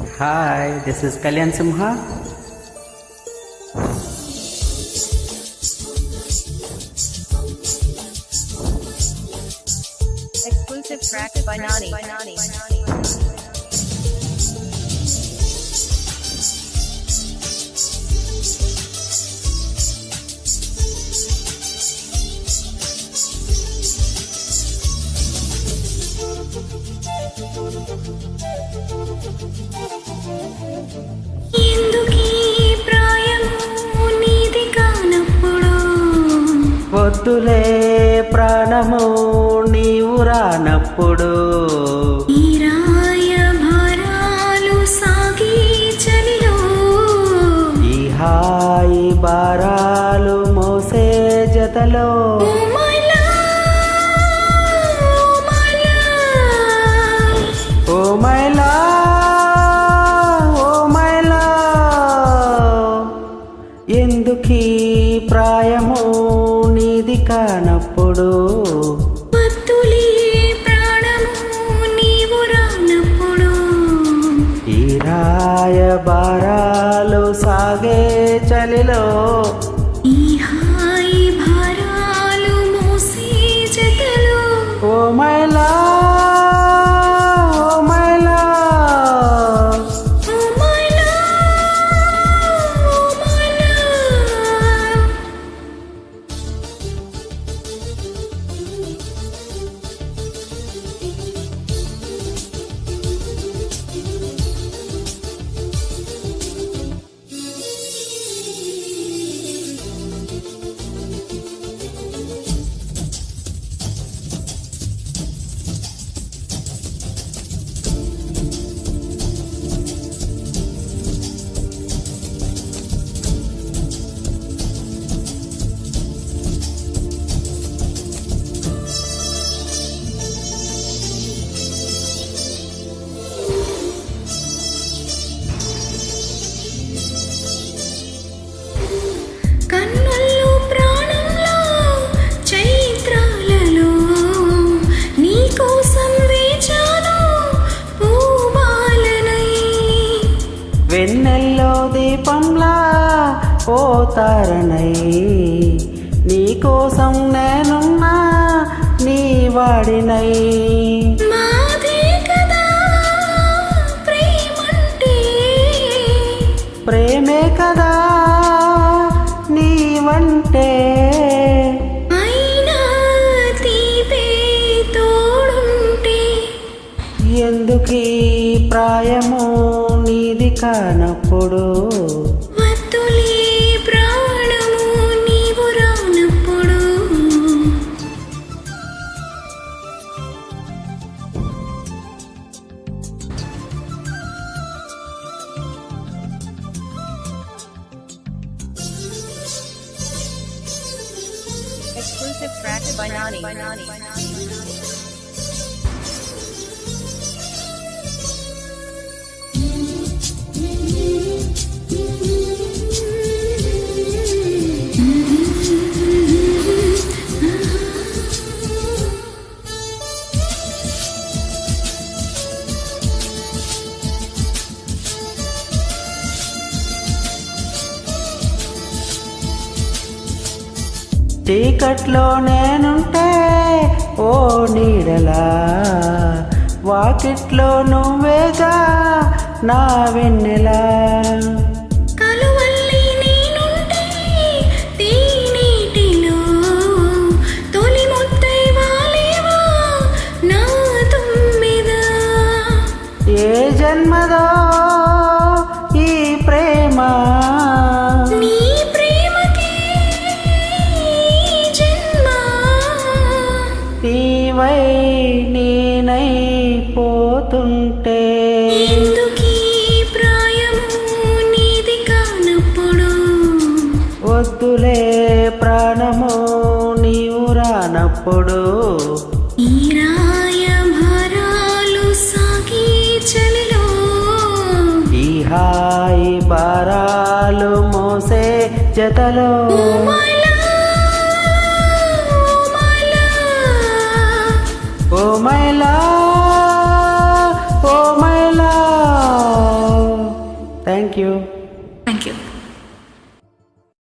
Hi, this is Kalyan Simha. Exclusive track by Nani. By Nani. By Nani. వద్దులే ప్రాణము నీవు రానప్పుడు. ఈ రాయ భారాలు సాగి చలిలో. ఈ హాయి బారాలు మోసే జతలో. ఎందుకీ ప్రాయము నీది కానప్పుడు? ఈ రాయ బారాలు సాగే చలిలో దీపంలా ఓ తారనై నీకోసం నేనున్నా నీ వాడినై. కానప్పుడు Exclusive track by Nani. చీకట్లో నేనుంటే ఓ నీడలా. వాకిట్లో నువ్వేగా నా వెన్నెలా. కలువల్లి పోతుంటే. వద్దులే ప్రాణము నీవు రానప్పుడు. ఈ భారాలు హాయి బారాలు మోసే జతలో. Oh my love,